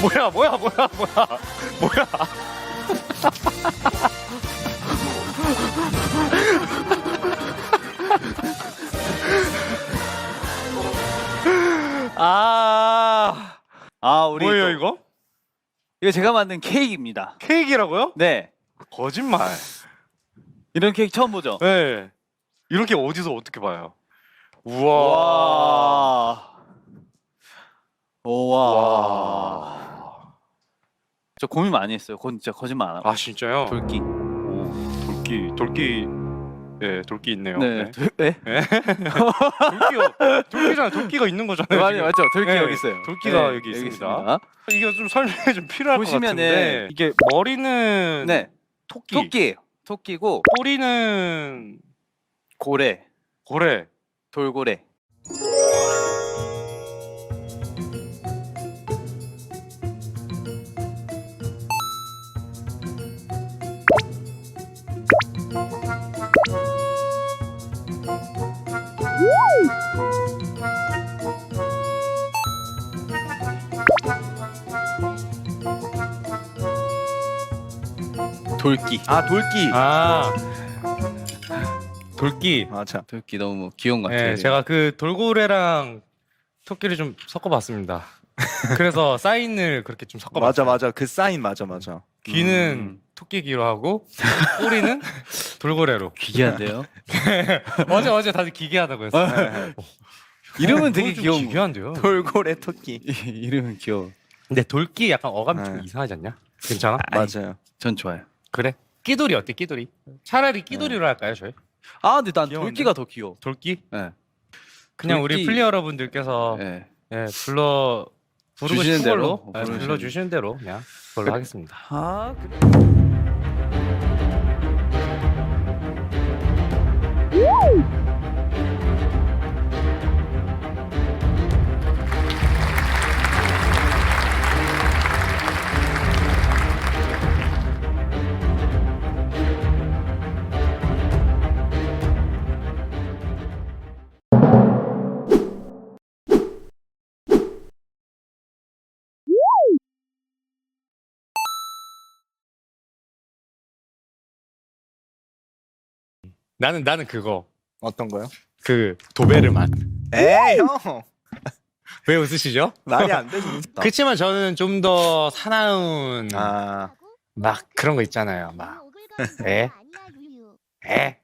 뭐야 뭐야 뭐야 뭐야 뭐야 아, 아 우리 뭐예요 또- 이거? 이거 제가 만든 케이크입니다. 케이크라고요? 네, 거짓말 이런 케이크 처음 보죠? 네 이렇게 어디서 어떻게 봐요 우와 와, 우와. 와. 저 고민 많이 했어요. 건 진짜 거짓말 안 하고. 아 진짜요? 돌기. 오, 돌기 돌기 네 돌기 있네요 네, 네. 돌- 네? 돌기요 돌기잖아 돌기가 있는 거잖아요 맞아요, 지금. 맞죠. 돌기 네, 여기 있어요. 돌기가 여기 있습니다. 이게 좀 설명이 좀 필요할 것 보시면은- 같은데 이게 머리는 네, 토끼, 토끼, 토끼고 꼬리는 고래, 고래 돌고래. 돌기. 아 돌기. 아 돌기 맞아. 돌기 너무 귀여운 것 같아요. 네, 제가 그 돌고래랑 토끼를 좀 섞어봤습니다. 그래서 사인을 그렇게 좀 섞어봤어요. 맞아 맞아. 그 사인 맞아 맞아. 귀는 음. 토끼 귀로 하고 꼬리는 돌고래로. 기괴한데요. 어제 어제 다들 기괴하다고 했어요. 이름은 되게 이건 좀 귀여운 거. 기괴한데요. 돌고래 토끼. 이름은 귀여워. 근데 돌기 약간 어감이 좀 네. 이상하지 않냐? 괜찮아? 맞아요. 전 좋아요. 그래. 끼돌이 어때? 끼돌이. 차라리 끼돌이로 할까요, 저희? 아, 근데 난 귀여운데? 돌기가 더 귀여워. 돌기? 네. 그냥 우리 돌기. 플리 여러분들께서 네. 예, 불러 부르고 주시는 싶은 대로 걸로 예, 부르시는 불러 주시는 대로 그냥 그걸로 하겠습니다. 아, 나는 나는 그거 어떤 거요? 그 도베르만 에이 형. 왜 웃으시죠? 말이 안 되지. 그렇지만 저는 좀 더 사나운 아 막 그런 거 있잖아요. 막 에? 에?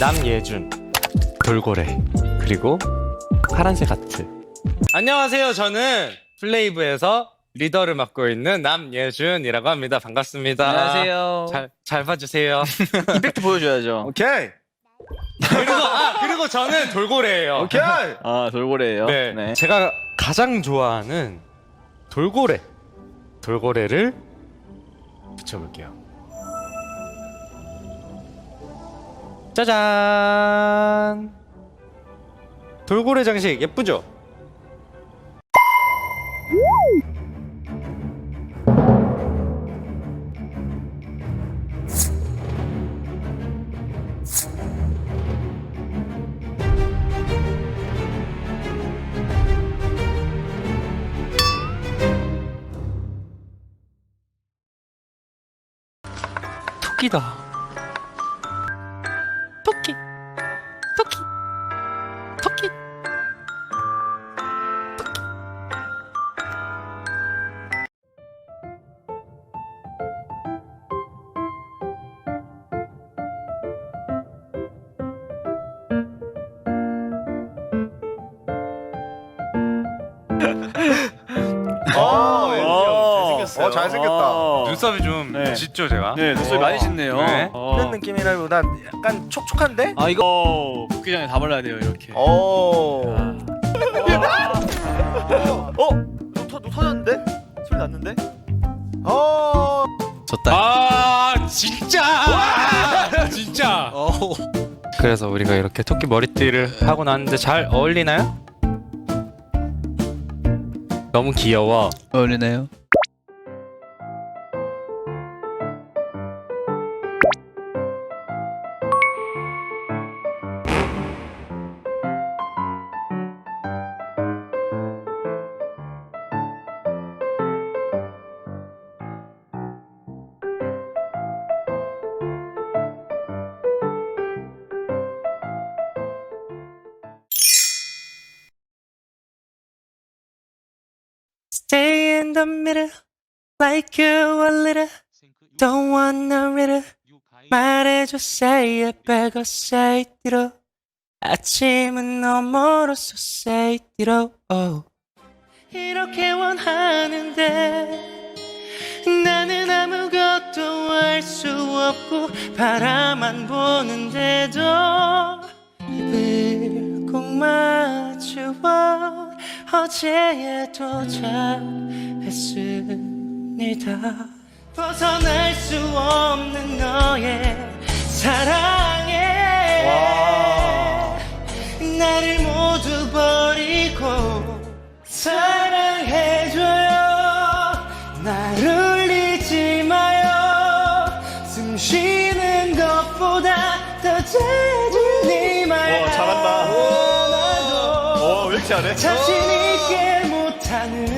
남예준 돌고래 그리고 파란색 하트 안녕하세요 저는 플레이브에서 리더를 맡고 있는 남예준이라고 합니다 반갑습니다 안녕하세요. 잘, 잘 봐주세요 이펙트 보여줘야죠. 오케이 그리고 아 그리고 저는 돌고래예요 오케이. 아, 돌고래예요. 네. 제가 가장 좋아하는 돌고래 돌고래를 붙여볼게요 짜잔 돌고래 장식 예쁘죠? 토끼다 어, 잘생겼어요. 어 잘생겼다. 눈썹이 좀 네. 짙죠 제가? 네, 눈썹이 많이 짙네요. 네. 어. 이런 느낌이라기보다 약간 촉촉한데? 아, 이거 붓기 전에 다 발라야 돼요, 이렇게. 오. 아. 어? 너, 터, 너 터졌는데? 소리 났는데? 어. 졌다. 아 진짜 진짜 어. 그래서 우리가 이렇게 토끼 머리띠를 하고 나왔는데 잘 어울리나요? 너무 귀여워. 어울리네요. Stay in the middle, like you a little. Don't wanna read it. 말해줘, say it, 빼고 say 뒤로. 아침은 멀었어, say 뒤로. Oh. 이렇게 원하는데 나는 아무것도 할 수 없고 바라만 보는데도 입을 꼭 맞추 어 어제에 도착했습니다 벗어날 수 없는 너의 사랑에 나를 모두 버리고 사랑해줘요 날 울리지 마요 숨 쉬는 것보다 더 자주 네말 와, 잘한다. 하나도 어, 왜 이렇게 잘해? 자신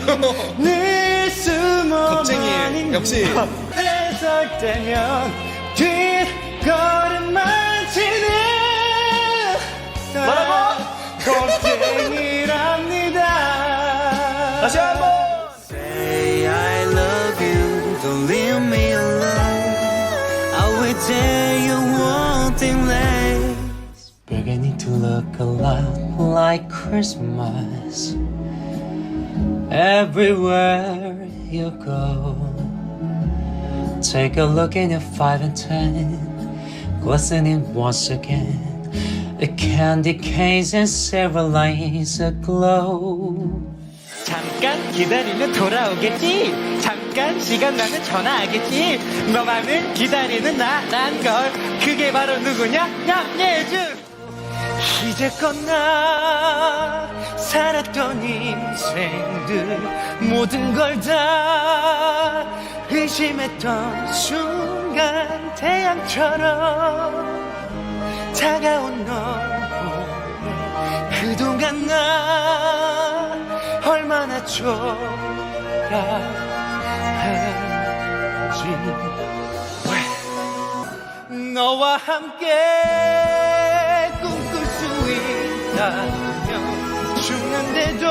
못하는 늘 숨어만 역시. 해설 때면 뒷걸음만 치는 뭐라고? 겁쟁이랍니다 다시 한 번. Say I love you, don't leave me alone. I will tell you one thing late. Beginning to look a lot like Christmas. Everywhere you go. Take a look in your five and ten, glistening once again. A candy cane and several lines aglow. 잠깐 기다리면 돌아오겠지. 잠깐 시간 나면 전화하겠지. 너만을 기다리는 나란 걸. 그게 바로 누구냐? 양예준. 이제껏 나 살았던 인생들 모든 걸 다 의심했던 순간 태양처럼 다가온 너 보내. 그동안 나 얼마나 초라했지. 왜? 너와 함께 있다면 죽는데도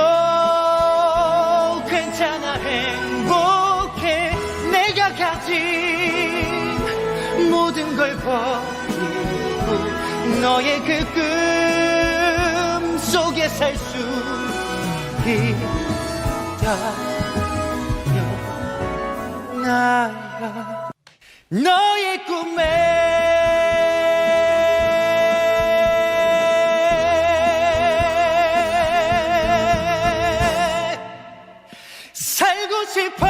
괜찮아 행복해. 내가 가진 모든 걸 버리고 너의 그 꿈 속에 살 수 있다면 나야. 너의 꿈에 싶어.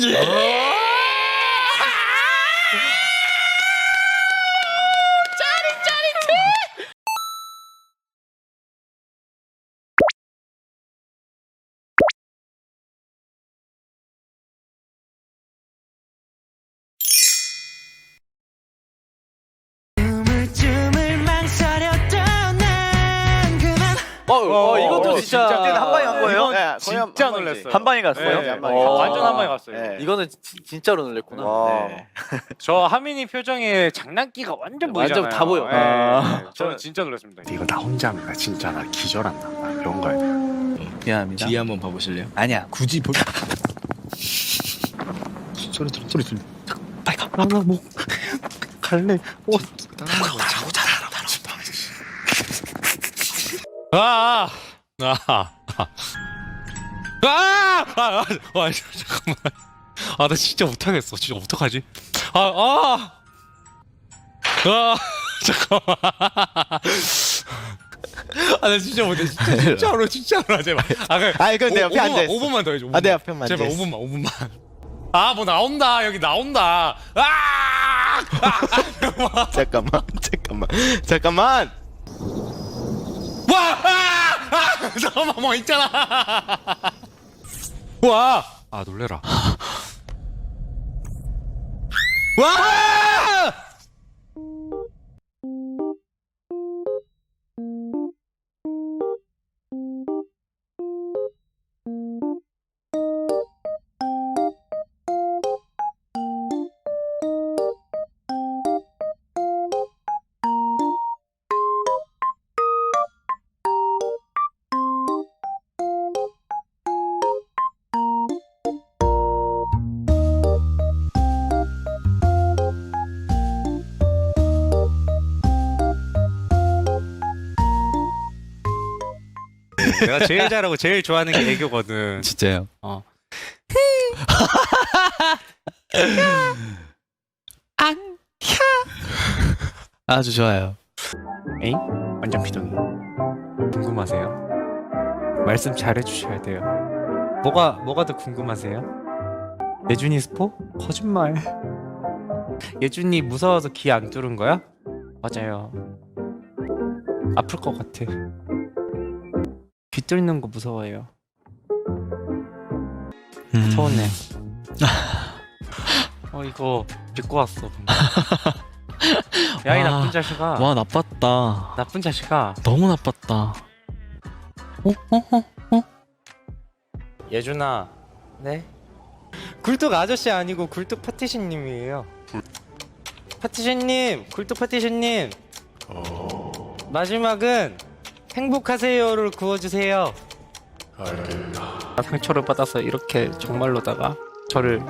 우 그만 어, 어, 이것도 어, 진짜. 그때 한 방에 간 거예요? 이건 네, 거의 한- 진짜 한 놀랐어요. 한 방에 갔어요? 네, 한 방에 어, 갔어요. 완전 한 방에 갔어요. 네. 이거는 지- 진짜로 놀랬구나. 와. 네. 저 하민이 표정에 장난기가 완전 완전 보이잖아요. 다 보여. 예, 아. 예. 저는 진짜 놀랐습니다. 이거 나 혼자 하면 나 진짜 나 기절한다. 나 이런 거야. 미안합니다. 뒤에 한번 봐보실래요? 아니야. 굳이 볼. 소리 들어 소리 들려. 빨리 가. 나뭐 갈래. 어. 자고 자라. 아 아 아, 아! 아! 아! 아! 아! 아! 잠깐만. 아, 나 진짜 못하겠어. 진짜 어떡하지? 아! 아! 아! 잠깐만. 아, 나 진짜 못해. 진짜, 진짜로, 진짜로 하지 마. 아, 그럼 내 오- 앞에 앉아. 5분만 더 해줘. 5분만. 아, 내 앞에만 제발 됐어. 5분만, 5분만. 아, 뭐 나온다. 여기 나온다. 아! 아! 잠깐만 잠깐만 잠깐만 와! 잠깐만 뭐 있잖아. 와. 아 놀래라. 와. 내가 제일 잘하고 제일 좋아하는 게 애교거든. 진짜요? 어. 아주 좋아요. 에잉? 완전 피동이. 궁금하세요? 말씀 잘해 주셔야 돼요. 뭐가 뭐가 더 궁금하세요? 예준이 스포? 거짓말. 예준이 무서워서 귀 안 뚫은 거야? 맞아요. 아플 것 같아. 귀 뚫는 거 무서워요. 음. 서운해. 어 이거 믿고 왔어. 야이 와. 나쁜 자식아. 와 나빴다. 나쁜 자식아. 너무 나빴다. 어? 어? 어? 예준아. 네? 굴뚝 아저씨 아니고 굴뚝 파티션님이에요. 파티션님, 굴뚝 파티션님. 마지막은 행복하세요를 구워주세요. 아, 상처를 받아서 이렇게 정말로다가 저를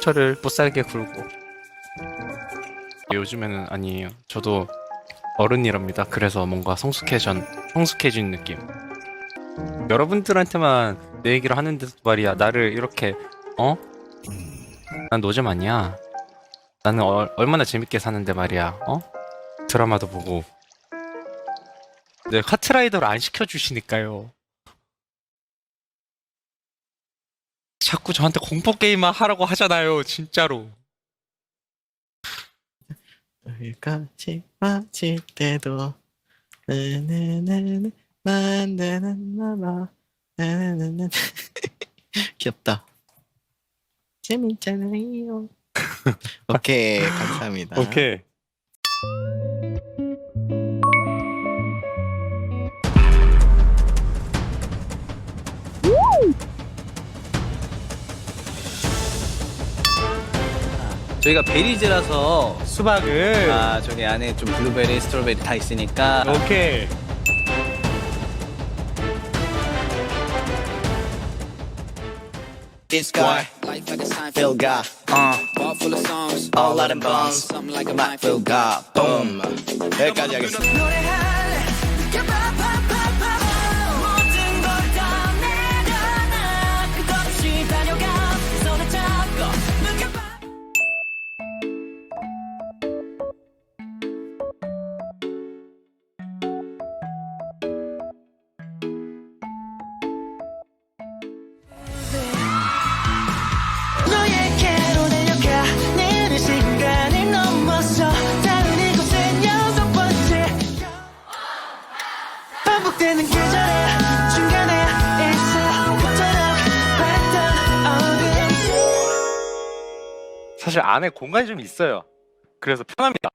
저를 못 살게 굴고. 요즘에는 아니에요. 저도 어른이랍니다. 그래서 뭔가 성숙해진 성숙해진 느낌. 여러분들한테만 내 얘기를 하는데 말이야 나를 이렇게 어? 난 노잼 아니야 나는 어- 얼마나 재밌게 사는데 말이야 어? 드라마도 보고 네 카트라이더를 안 시켜주시니까요. 자꾸 저한테 공포 게임만 하라고 하잖아요 진짜로. 여기까지 마칠 때도 네네네네 만나나나나 네네네네. 귀엽다. 재밌잖아요. 오케이 감사합니다. 오케이 저희가 베리즈라서 수박을 아 저기 안에 좀 블루베리, 스트로베리 다 있으니까 오케이 This guy, Phil God, uh, all out of bombs, like Phil God, boom. 여기까지 하겠습니다. 사실 안에 공간이 좀 있어요. 그래서 편합니다